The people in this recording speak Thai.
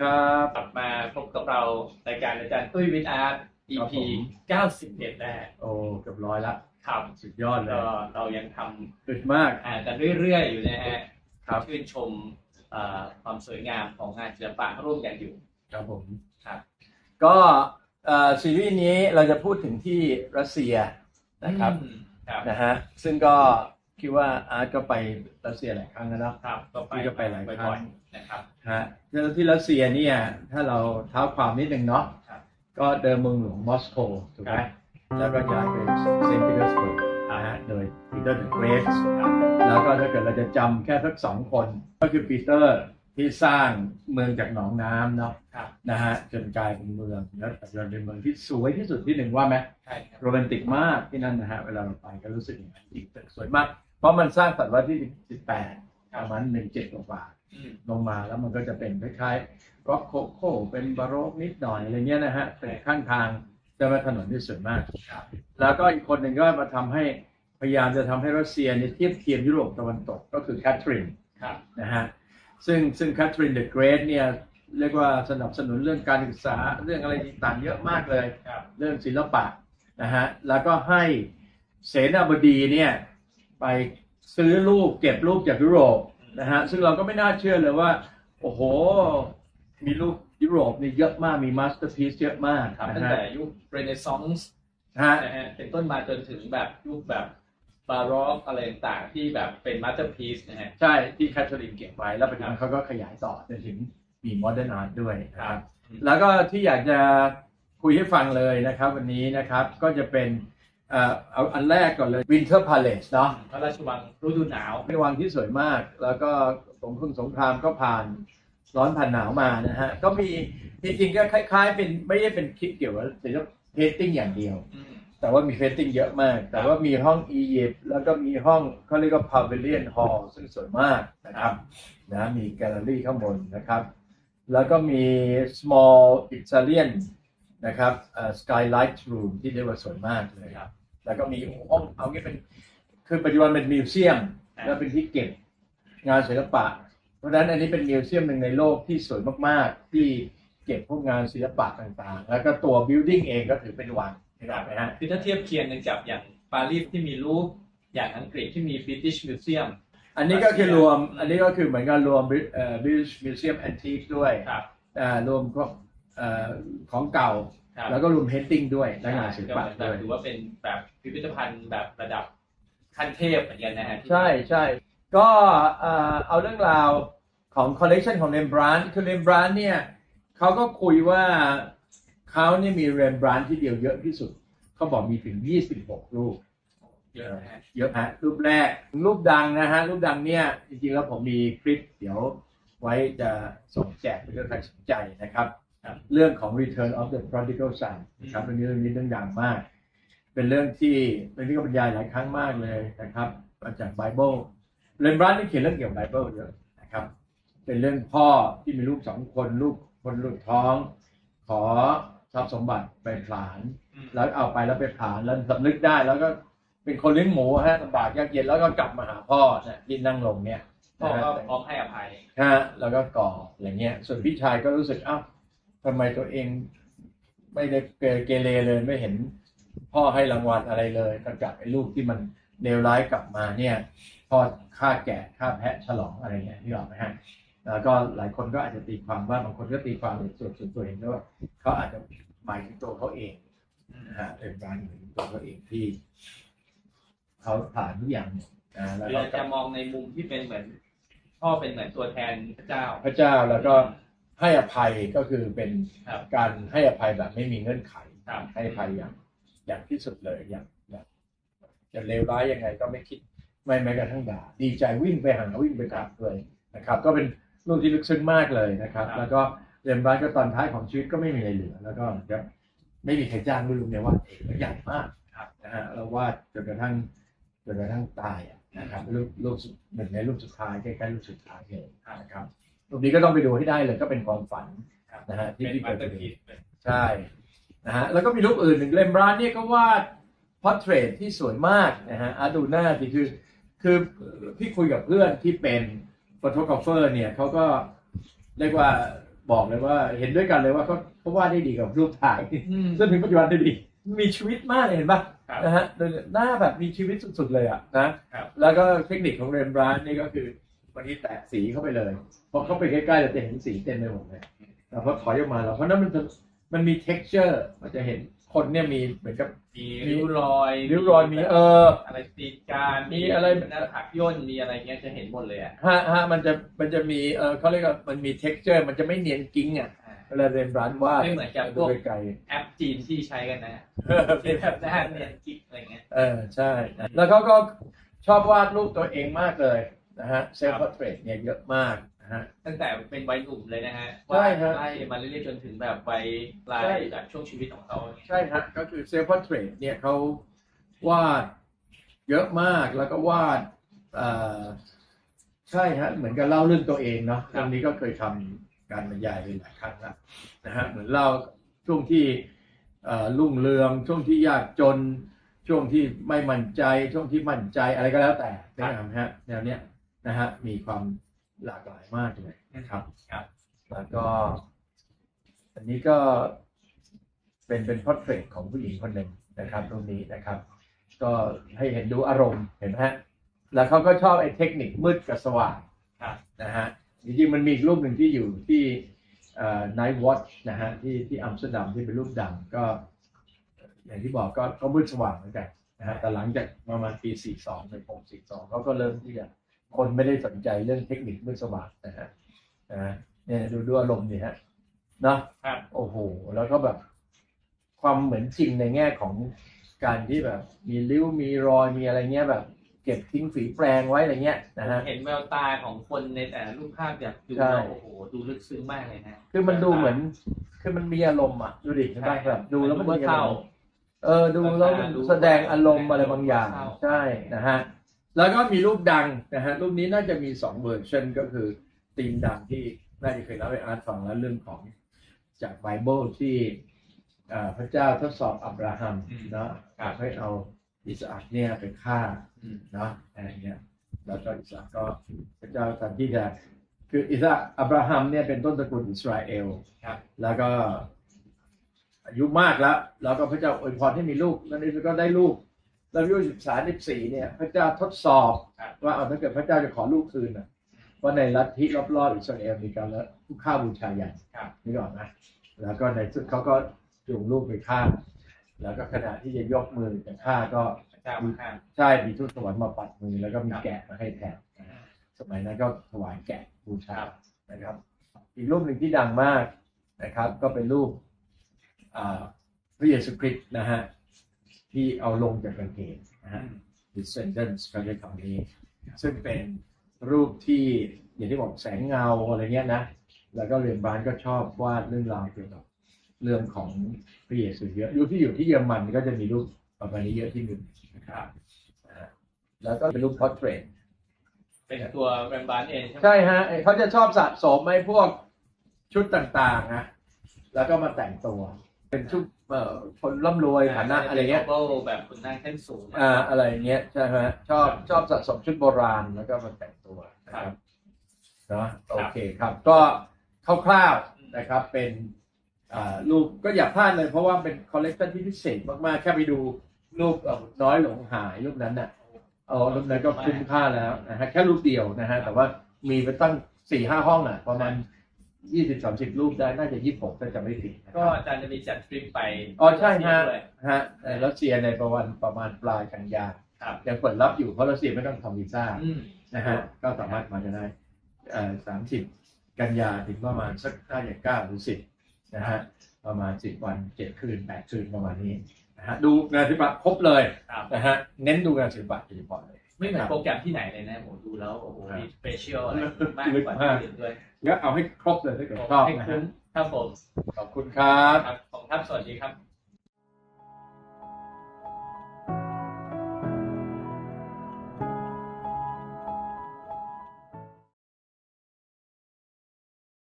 ครับกลับมาพบกับเรารายการอาจารย์ตุ้ยวิทย์อาร์ตครับ EP ผม91แล้วโอ้เกือบร้อยละครับสุดยอดเลก็ยเรายังทอึดมากำอ่านกันเรื่อยๆ อยู่นะฮะครับชื่นชมเอ่อความสวยงามของงานศิลปะร่วมกันอยู่ครับผมครับ ก็เอ่อซีรีส์นี้เราจะพูดถึงที่รัสเซียนะครับอืมครับนะฮะซึ่งก็ คิดว่าอาร์ตก็ไปรัสเซียหลายครั้งแล้วเนาะครับ ก็ไปพี่ก็ไปหลายครั้ง บ่อยๆนะครับ ฮะแล้วที่รัสเซียเนี่ยถ้าเราเท้าความนิดนึงเนาะครับก็เดิมเมืองหลวงมอสโกถูกไหมแล้วก็ย้ายไปเซนต์ปีเตอร์สเบิร์กนะฮะโดยปีเตอร์เดอะเกรทครับ แล้วก็ถ้าเกิดเราจะจำแค่สักสองคน ก็คือปีเตอร์ ที่สร้างเมืองจากหนองน้ำเนาะครับ นะฮะจนกลายเป็นเมืองแล้วปัจจุบันเป็นเมืองที่สวยที่สุดที่หนึ่งว่าไหมใช่ครับโรแมนติกมากที่นั่นนะฮะเวลาเราไปก็รู้สึกอย่างนั้นจริงตึกสวยมาก เพราะมันสร้างศตวรรษที่18ประมาณหนึ่งเจ็ดกว่าอืมๆลงมาแล้วมันก็จะเป็นคล้ายๆร็อกโคโค่เป็นบาโรกนิดหน่อยอะไรเงี้ยนะฮะเป็นข้างทางจะมาถนนที่สวยมาก ครับ แล้วก็อีกคนหนึ่งก็มาทำให้พยายามจะทำให้รัสเซียเนี่ยเทียบเทียมยุโรปตะวันตกก็คือแคทเธอรีนครับ นะฮะ ซึ่งซึ่งแคทเธอรีนเดอะเกรทเนี่ยเรียกว่าสนับสนุนเรื่องการศึกษาเรื่องอะไรต่างๆเยอะมากเลยครับเรื่องศิลปะนะฮะแล้วก็ให้เสนาบดีเนี่ยไปซื้อรูปเก็บรูปจากยุโรปนะฮะซึ่งเราก็ไม่น่าเชื่อเลยว่า โอ้โห มีรูปยุโรปนี่เยอะมากมีมาสเตอร์พีซเยอะมากครับนะตั้งฮะแต่ยุคเรเนซองส์นะฮะนะฮะเป็นต้นมาจนถึงแบบยุคแบบ บาร็อกอะไรต่างๆที่แบบเป็นมาสเตอร์พีซนะฮะ ใช่ที่แคทเธอรีนเก็บไว้แล้วปัจจุบันเขาก็ขยายต่อจนถึงมีโมเดิร์นอาร์ตด้วยนะครับ แล้วก็ที่อยากจะคุยให้ฟังเลยนะครับ วันนี้นะครับก็จะเป็นเอ่อเอาอันแรกก่อนเลย Winter Palace เนาะพระราชวังฤดูหนาวเป็นวังที่สวยมาก แล้วก็สงครามสงครามก็ผ่านร้อนผ่านหนาวมานะฮะ ก็มีจริงๆก็คล้ายๆ เป็นไม่ได้เป็นคิดเกี่ยวกับศิลปเพนติ้งอย่างเดียวอืม แต่ว่ามีเพนติ้งเยอะมาก แต่ว่ามีห้องอียิปต์แล้วก็มีห้องเขาเรียกว่าพาวิเลียนฮอลซึ่งสวยมากนะครับนะมีแกลเลอรี่ข้างบนนะครับ แล้วก็มี small Italian นะครับเอ่อ skylight room ที่เรียกว่าสวยมากเลยครับ แล้วก็มีห้องเอางี้เป็นคือปัจจุบันเป็นมิวเซียม แล้วเป็นที่เก็บงานศิลปะ เพราะฉะนั้นอันนี้เป็นมิวเซียมหนึ่งในโลกที่สวยมากๆ ที่เก็บพวกงานศิลปะต่างๆ แล้วก็ตัวบิ l ดิ้งเองก็ถือเป็นวัง เห็นไหมฮะคือถ้าเทียบเคียงกันกับอย่างปารีสที่มีรูปอย่างอังกฤษที่มี British Museum อันนี้ก็คือรวมอันนี้ก็คือเหมือนกันรวมเอ่อ British Museum Antique ด้วยครับอ่ารวมพวกเอ่อของเก่าครับแล้วก็รวมเพนติ้งด้วยและงานศิลปะก็ด้วยถือว่าเป็นแบบพิพิธภัณฑ์แบบระดับขั้นเทพเหมือนกันนะฮะที่ใช่ใช่ก็เอ่อเอาเรื่องราวของคอลเลกชันของเรมบรานต์คือเรมบรานต์เนี่ยเขาก็คุยว่า เขาเนี่ยมีเรมบรานต์ที่เดียวเยอะที่สุด เขาบอกมีถึง 26 รูป เยอะนะฮะเยอะฮะรูปแรก รูปดังนะฮะ รูปดังเนี่ย จริงๆแล้วผมมีคลิปเดี๋ยวไว้จะส่งแจกไปเรื่องใครสนใจนะครับครับ เรื่องของ Return of the Prodigal Son นะครับเรื่องนี้เรื่องนี้เรื่องดังมาก เป็นเรื่องที่เป็นที่ก็บรรยายหลายครั้งมากเลยนะครับมาจากไบเบิลเรมบรันต์นี่เขียนเรื่องเกี่ยวกับไบเบิลเยอะนะครับ เป็นเรื่องพ่อที่มีลูกสองคนลูกคนลูกท้อง ขอ ทรัพย์สมบัติไปผลาญอืมแล้วเอาไปแล้วไปผลาญแล้วสำนึกได้แล้วก็เป็นคนเลี้ยงหมูฮะลำบากยากเย็นแล้วก็กลับมาหาพ่อเนี่ยที่นั่งลงเนี่ยพ่อนะก็ฮะพร้อมให้อภัยฮะแล้วก็ก่ออย่างเงี้ย ส่วนพี่ชายก็รู้สึกอ้าวทำไมตัวเอง ไม่ได้เกเกเรเลยไม่เห็น พ่อให้รางวัลอะไรเลยก็กลับไอ้ลูกที่มันเลวร้ายกลับมาเนี่ยพ่อฆ่าแกะฆ่าแพะฉลองอะไรเงี้ยที่บอกไหมฮะ แล้วก็หลายคนก็อาจจะตีความว่าบางคนก็ตีความในส่วนส่วนตัวเองด้วยว่าเขาอาจจะหมายถึงตัวเขาเองนะฮะเป็นการหมายถึงตัวเขาเองที่เขาผ่านทุกอย่างเนี่ยนะแล้วเราก็จะมองในมุมที่เป็นเหมือนพ่อเป็นเหมือนตัวแทนพระเจ้า พระเจ้าแล้วก็ให้อภัยก็คือเป็นครับการให้อภัยแบบไม่มีเงื่อนไข ครับ ให้อภัยอย่างอย่างที่สุดเลยอย่างแบบจะเลวร้ายยังไงก็ไม่คิดไม่แม้กระทั่งด่าดีใจวิ่งไปหาวิ่งไปกราบเลยนะครับ ก็เป็น เรื่องที่ลึกซึ้งมากเลยนะครับครับแล้วก็เรียนร้ายก็ตอนท้ายของชีวิตก็ไม่มีอะไรเหลือ แล้วก็จะไม่มีใครจ้างไม่รู้เนี่ยว่าดเองแล้วใหญ่มากครับนะฮะแล้ววาดจนกระทั่งจนกระทั่งตายอะนะครับรูปรูปสุดหนึ่งในรูปสุดท้ายใกล้ๆรูปสุดท้ายเลยนะครับรูปนี้ก็ต้องไปดูให้ได้เลยก็เป็นความฝันครับนะฮะที่เป็นที่มาเกิสดเตอร์ขึ้พีนซใช่นะฮะแล้วก็มีรูปอื่นหนึ่งเลมบรานเนี่ยก็วาดพอร์เทรตที่สวยมากนะฮะอาดูหน้าสิคือคือพี่คุยกับเพื่อนที่เป็น ฟอโตกราฟเฟอร์เนี่ยเขาก็เรียกว่าบอกเลยว่าเห็นด้วยกันเลยว่าเขาเขาวาดได้ดีกับรูปถ่ายอืมจนถึงปัจจุบันได้ดี มีชีวิตมากเลยเห็นปะครับนะฮะหน้าแบบมีชีวิตสุดๆเลยอะนะครับแล้วก็เทคนิคของเรมบรานต์นี่ก็คือวันนี้แตะสีเข้าไปเลยพอเข้าไปใกล้ๆเราจะเห็นสีเต็มไปหมดเลยแต่พอถอยออกมาแล้วเพราะนั้นมันจะมันมี texture มันจะเห็น คนเนี่ยมีเหมือนกับ มีริ้วรอยริ้วรอยมีเอออะไรตีนการมีอะไร หน้าผักย่นมีอะไรเงี้ยจะเห็นหมดเลยอะฮะฮะมันจะมันจะมีเออเขาเรียกว่ามันมี texture มันจะไม่เนียนกิ้งอะอ่าเวลาเรมบรานต์วาดไม่เหมือนกับพดูวกไกลแอปจีนที่ใช้กันนะๆที่แบบหน้าเนียนกิ๊กอะไรเงี้ย เออใช่ แล้วเขาก็ชอบวาดรูปตัวเองมากเลยนะฮะเซลฟ์พอร์เทรตเนี่ยเยอะมาก นะฮะตั้งแต่เป็นวัยหนุ่มเลยนะฮะใช่ครับไล่มาเรื่อยๆจนถึงแบบวัยปลายใช่จากช่วงชีวิตของเขาใช่ฮะก็คือเซลฟ์พอร์เทรตเนี่ยเขาวาดเยอะมากแล้วก็วาดเอ่อใช่ฮะเหมือนกับเล่าเรื่องตัวเองเนาะเรื่องนี้ก็เคยทำการบรรยายไปหลายครั้งแล้วนะฮะเหมือนเล่าช่วงที่เอ่อรุ่งเรือง ช่วงที่ยากจน ช่วงที่ไม่มั่นใจ ช่วงที่มั่นใจอะไรก็แล้วแต่นะครับฮะแนวเนี้ยนะฮะมีความ หลากหลายมากเลยนะครับครับแล้วก็ อันนี้ก็เป็นเป็นพอร์เทรตของผู้หญิงคนหนึ่งนะครับตรงนี้นะครับ ก็ให้เห็นดูอารมณ์เห็นไหมฮะแล้วเขาก็ชอบไอ้เทคนิคมืดกับสว่างครับนะฮะจริงๆมันมีอีกรูปหนึ่งที่อยู่ที่เอ่อ Night Watch นะฮะที่ที่อัมสเตอร์ดัมที่เป็นรูปดังก็ อย่างที่บอกก็ก็มืดสว่างเหมือนกันนะฮะแต่หลังจากประมาณปี 42 ในผม42เขาก็เริ่มที่จะ คนไม่ได้สนใจเรื่องเทคนิคมืดสว่างนะฮะนะฮะเนี่ยดูดูอารมณ์นี่ฮะเนาะครับโอ้โห แล้วก็แบบ ความเหมือนจริงในแง่ของการที่แบบ มีริ้วมีรอยมีอะไรเงี้ยแบบ เก็บทิ้งฝีแปรงไว้อะไรเงี้ยนะฮะเห็นแววตาของคนในแต่ละรูปภาพแบบดูใช่แล้วโอ้โหดูลึกซึ้งมากเลยนะคือมันดูเหมือน คือมันมีอารมณ์อะดูดิใช่ไหมแบบดูแล้วมันว่ามีอาเศร้ารมณ์เออดูแล้วมันแสดงอารมณ์อะไรบางอย่างเศร้าใช่นะฮะ แล้วก็มีรูปดังนะฮะรูปนี้น่าจะมีสองเวอร์ชันก็คือธีมดังที่น่าจะเคยเล่าให้อาร์ตฟังแล้วเรื่องของจากไบเบิลที่เอ่อพระเจ้าทดสอบอับราฮัมเนาะให้เอาอิสอัคเนี่ยไปฆ่าอืมเนาะอะไรเงี้ยแล้วก็อิสระก็พระเจ้าแทนที่จะคืออิสระอับราฮัมเนี่ยเป็นต้นตระกูลอิสราเอลครับแล้วก็อายุมากแล้ว แล้วก็พระเจ้าอวยพรให้มีลูกแล้วนี่ก็ได้ลูก แล้วอายุสิบสามสิบสี่เนี่ยพระเจ้าทดสอบครับว่าเอาถ้าเกิดพระเจ้าจะขอลูกคืนนะว่าในลัทธิรอบๆอิสราเอลมีการละผู้ฆ่าบูชายันครับนี่ก่อนนะแล้วก็ในสุดเขาก็จูงลูกไปฆ่าแล้วก็ขณะที่จะยกมือจะฆ่าก็พระเจ้ามาห้ามใช่มีทูตสวรรค์มาปัดมือแล้วก็มีแกะมาให้แทนนะฮะสมัยนั้นก็ถวายแกะบูชานะครับ อีกรูปหนึ่งที่ดังมากนะครับ ก็เป็นรูปอ่าพระเยซูคริสต์นะฮะ ที่เอาลงจากกางเขนนะฮะ descendants เขาใช้คำนี้ ซึ่งเป็นรูปที่อย่างที่บอกแสงเงาอะไรเงี้ยนะ แล้วก็เรียนบานก็ชอบวาดเรื่องราวเกี่ยวกับเรื่องของพระเยซูเยอะอยู่ที่อยู่ที่เยอรมันก็จะมีรูปประมาณนี้เยอะที่หนึ่งนะครับนะฮะแล้วก็เป็นรูป portrait เป็นตัวแรมบานเองใช่ไหมใช่ฮะเขาจะชอบสะสมไอ้พวกชุดต่างๆนะแล้วก็มาแต่งตัว เป็นชุดเอ่อ คนร่ำรวยฐานะอะไรเงี้ยป็น global แบบคุณนั่งเส้นสูงอ่าอะไรเงี้ยใช่ไหมชอบชอบสะสมชุดโบราณแล้วก็มาแต่งตัวนะครับเนาะโอเคครับ ก็คร่าวๆนะครับเป็นอ่ารูปก็อย่าพลาดเลยเพราะว่าเป็นคอลเลกชันที่พิเศษมากๆ แค่ไปดูรูปเอ่อน้อยหลงหายรูปนั้นน่ะเออรูปนั้นก็คุ้มค่าแล้วนะฮะแค่รูปเดียวนะฮะแต่ว่ามีไปตั้งสี่ห้าห้องอะประมาณ ยี่สิบสามสิบรูปได้น่าจะยี่สิบหกถ้าจะไม่ผิดนะคก็รับอาจารย์จะมีจัดทริปไปอ๋อใช่ฮะด้วยฮะเอ่อรัสเซียในประวันประมาณปลายกันยาครับยังเปิดรับอยู่เพราะรัสเซียไม่ต้องทำวีซ่าอืมนะฮะก็สามารถมาได้สามสิบกันยาถึงประมาณสักน่าจะเก้าหรือสิบนะฮะประมาณสิบวันเจ็ดคืนแปดคืนประมาณนี้นะฮะดูงานศิลปะครบเลยครับนะฮะเน้นดูงานศิลปะโดยเฉพาะเลย ไม่เหมือนครับโปรแกรมที่ไหนเลยนะผมดูแล้วโอ้โหครับมีสเปเชียลอะไรมากลึกกว่ามาที่กอื่นด้วยงั้นเอาให้ครบเลยถ้าเกิดชอบให้นะคุ้ฮะมครับผมขอบคุณครับครับผมครับ สวัสดีครับ